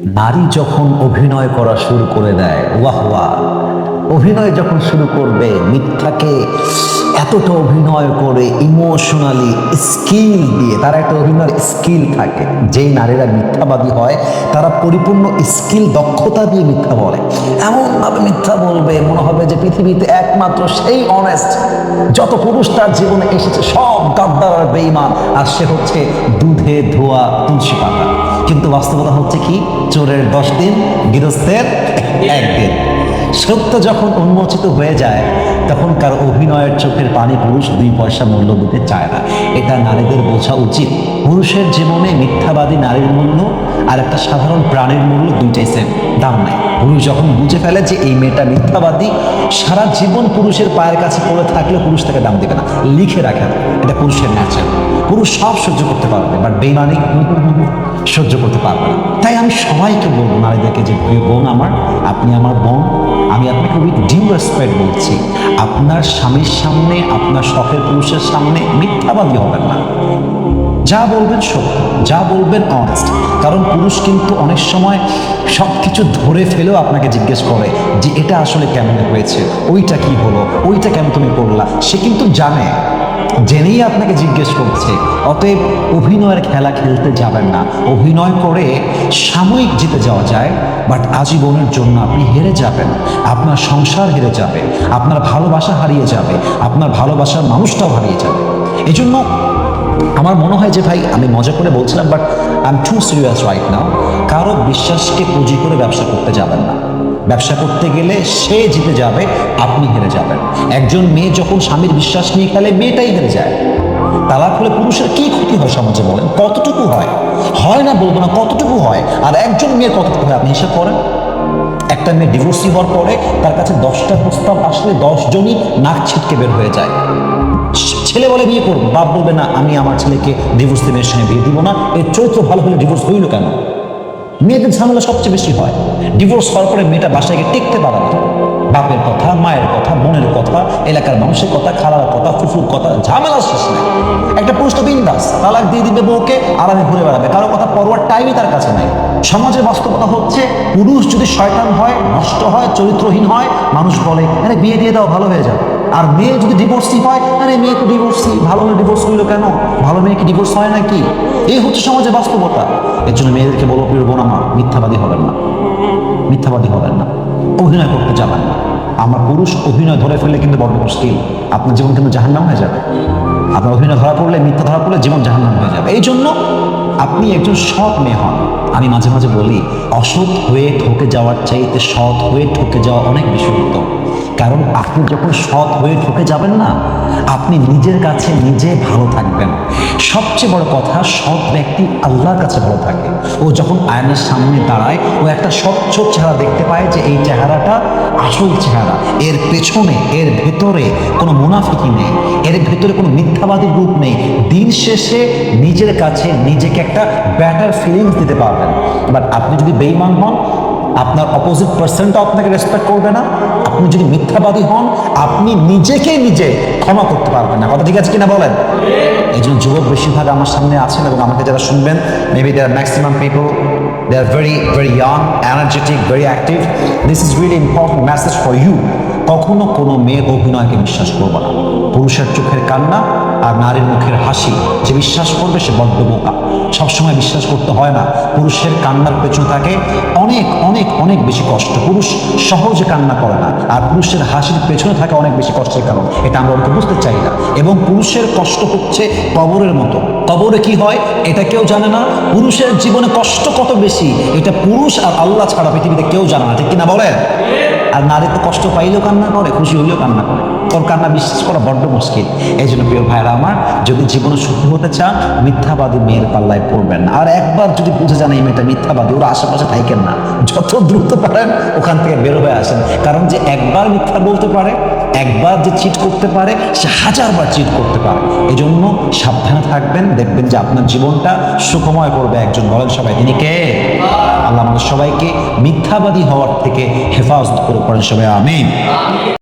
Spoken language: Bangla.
নারী যখন অভিনয় করা শুরু করে দেয়, ওয়াহ ওয়াহ। অভিনয় যখন শুরু করবে, মিথ্যাকে এতটা অভিনয় করে ইমোশনালি স্কিল দিয়ে, তার একটা অভিনয়ের স্কিল থাকে। যেই নারীরা মিথ্যাবাদী হয়, তারা পরিপূর্ণ স্কিল দক্ষতা দিয়ে মিথ্যা বলে। এমনভাবে মিথ্যা বলবে, মনে হবে যে পৃথিবীতে একমাত্র সেই অনেস্ট যত পুরুষ তার জীবনে এসেছে, সব গাদ্দার বেইমান আর সে হচ্ছে দুধে ধোয়া তুলসী পাতা। কিন্তু বাস্তবতা হচ্ছে কি? চোরের দশ দিন, গৃহস্থের একদিন। সত্য যখন উন্মোচিত হয়ে যায়, তখন কার অভিনয়ের চোখের পানি পুরুষ দুই পয়সা মূল্য দিতে চায় না। এটা নারীদের বোঝা উচিত। পুরুষের জীবনে মিথ্যাবাদী নারীর মূল্য আর একটা সাধারণ প্রাণীর মূল্য দুইটাই সেম দাম নাই। পুরুষ যখন বুঝে ফেলে যে এই মেয়েটা মিথ্যাবাদী, সারা জীবন পুরুষের পায়ের কাছে পড়ে থাকলে পুরুষ তাকে দাম দেবে না। লিখে রাখেন। এটা পুরুষের ন্যাচার পুরুষ সব সহ্য করতে পারবে বাট বেমানি সহ্য করতে পারবে না। তাই আমি সবাইকে বলব, নারীদেরকে যে বোন আমার, আপনি আমার বোন, আমি আপনাকে উইথ ডিউ রেসপেক্ট বলছি, আপনার স্বামীর সামনে, আপনার শখের পুরুষের সামনে মিথ্যাবাদী হবেন না। যা বলবেন সত্য, যা বলবেন অনেস্ট কারণ পুরুষ কিন্তু অনেক সময় সব কিছু ধরে ফেলেও আপনাকে জিজ্ঞেস করে যে এটা আসলে কেমন হয়েছে, ওইটা কি হলো, ওইটা কেন তুমি করলা? সে কিন্তু জানে। জেনেই আপনাকে জিজ্ঞেস করছে, অতএব অভিনয়ের খেলা খেলতে যাবেন না। অভিনয় করে সাময়িক জিতে যাওয়া যায় বাট আজীবনের জন্য আপনি হেরে যাবেন। আপনার সংসার হেরে যাবে, আপনার ভালোবাসা হারিয়ে যাবে, আপনার ভালোবাসার মানুষটাও হারিয়ে যাবে। এজন্য আমার মনে হয় যে ভাই, আমি মজা করে বলছিলাম but I am too serious right now কারও বিশ্বাসকে পুঁজি করে ব্যবসা করতে যাবেন না। ব্যবসা করতে গেলে সে জিতে যাবে, আপনি হেরে যাবেন। একজন মেয়ে যখন স্বামীর বিশ্বাস নিয়ে খেলে, মেয়েটাই হেরে যায়। তালাক হলে পুরুষের কি ক্ষতি হয় সমাজে বলেন? কতটুকু হয়? হয় না বলব না, কতটুকু হয়? আর একজন মেয়ের কতটুকু হয়, আপনি হিসাব করেন? একটা মেয়ে ডিভোর্সি হওয়ার পরে তার কাছে দশটা প্রস্তাব আসলে দশজনই নাক ছিটকে বের হয়ে যায়। ছেলে বলে বিয়ে করব, বাপ বলবে না, আমি আমার ছেলেকে ডিভোর্স মেয়ের সঙ্গে বিয়ে দিব না। এর চরিত্র ভালো হলে ডিভোর্স হইল কেন? মেয়েদের ঝামেলা সবচেয়ে বেশি হয়। ডিভোর্স হওয়ার পরে মেয়েটা বাসায় গিয়ে টিকতে পারে না। বাপের কথা, মায়ের কথা, বোনের কথা, এলাকার মানুষের কথা, খালার কথা, ফুফুর কথা ঝামেলা শেষ নেই। একটা পুরুষ তো বিন্দাস, তালাক দিয়ে দিবে বউকে আরামে ঘুরে বেড়াবে। কারও কথা পড়বার টাইমই তার কাছে নাই। সমাজের বাস্তবতা হচ্ছে, পুরুষ যদি শয়তান হয়, নষ্ট হয়, চরিত্রহীন হয়, মানুষ বলে, আরে বিয়ে দিয়ে দাও, ভালো হয়ে যাবে। আর মেয়ে যদি ডিভোর্সি হয় আরে মেয়ে তো ডিভোর্সি ভালো হলে ডিভোর্স হইল কেন? ভালো মেয়ে কি ডিভোর্স হয় নাকি? এই হচ্ছে সমাজের বাস্তবতা। এর জন্য মেয়েদেরকে বলো, প্রিয় বোন আমার, মিথ্যাবাদী হবেন না। মিথ্যাবাদী হবেন না। অভিনয় করতে যাবেন না। আমার পুরুষ, অভিনয় ধরে ফেললে কিন্তু বড় মুশকিল। আপনার জীবন কিন্তু জাহান্নাম হয়ে যাবে। আপনার অভিনয় ধরা পড়লে, মিথ্যা ধরা পড়লে জীবন জাহান্নাম হয়ে যাবে। এই জন্য আপনি একজন সৎ মেয়ে হন। আমি মাঝে মাঝে বলি, অসৎ হয়ে ঠকে যাওয়ার চাইতে সৎ হয়ে ঠকে যাওয়া অনেক বেশি উত্তম। কারণ আপনি যখন সৎ হয়ে ঠকে যাবেন না, আপনি নিজের কাছে নিজে ভালো থাকবেন। সবচেয়ে বড় কথা, সৎ ব্যক্তি আল্লাহর কাছে ভালো থাকে। ও যখন আয়নার সামনে দাঁড়ায়, ও একটা স্বচ্ছ চেহারা দেখতে পায় যে এই চেহারাটা আসল চেহারা। এর পেছনে, এর ভেতরে কোনো মুনাফিকি নেই। এর ভেতরে কোনো মিথ্যাবাদী রূপ নেই। দিন শেষে নিজের কাছে নিজেকে একটা ব্যাটার ফিলিংস দিতে পারবেন। বাট আপনি যদি বেইমান হন, আপনার অপোজিট পার্সনটাও আপনাকে রেসপেক্ট করবে না। আপনি যদি মিথ্যাবাদী হন, আপনি নিজেকে নিজে ক্ষমা করতে পারবেন না। কথা ঠিক আছে কিনা বলেন? এই জন্য যুবক বেশিরভাগ আমার সামনে আছেন এবং আমাকে যারা শুনবেন maybe they are maximum people they are very very young energetic very active this is really important message for you কখনো কোনো মেয়ের অভিনয়কে বিশ্বাস করব না। পুরুষের চোখের কান্না আর নারীর মুখের হাসি, যে বিশ্বাস করবে সে বড্ড বোকা। সবসময় বিশ্বাস করতে হয় না, পুরুষের কান্নার পেছনে থাকে অনেক অনেক অনেক বেশি কষ্ট। পুরুষ সহজে কান্না করে না, আর পুরুষের হাসির পেছনে থাকে অনেক বেশি কষ্টের কারণ। এটা আমরা অনেকে বুঝতে চাই না। এবং পুরুষের কষ্ট হচ্ছে কবরের মতো। কবরে কি হয়? এটা কেউ জানে না। পুরুষের জীবনে কষ্ট কত বেশি, এটা পুরুষ আর আল্লাহ ছাড়া পৃথিবীতে কেউ জানে না। ঠিক কিনা বলেন? আর নারী তো কষ্ট পাইলেও কান্না করে, খুশি হইলেও কান্না করে। তোর কান্না বিশ্বাস করা বড্ড মুশকিল। এই জন্য প্রিয় ভাইরা আমার, যদি জীবনে সুখী হতে চান, মিথ্যাবাদী মেয়ের পাল্লায় পড়বেন না। আর একবার যদি বুঝে যান এই মেয়েটা মিথ্যাবাদী, ওরা আশেপাশে থাকেন না। যত দ্রুত পারেন, ওখান থেকে বের হয়ে আসেন। কারণ যে একবার মিথ্যা বলতে পারে, একবার যে চিট করতে পারে, সে হাজারবার চিট করতে পারে। এই জন্য সাবধানে থাকবেন, দেখবেন যে আপনার জীবনটা সুখময় করবে একজন। বলেন সবাই, তিনি কে? আল্লাহ আমাদের সবাইকে মিথ্যাবাদী হওয়ার থেকে হেফাজত করে পড়েন সবাই, আমিন।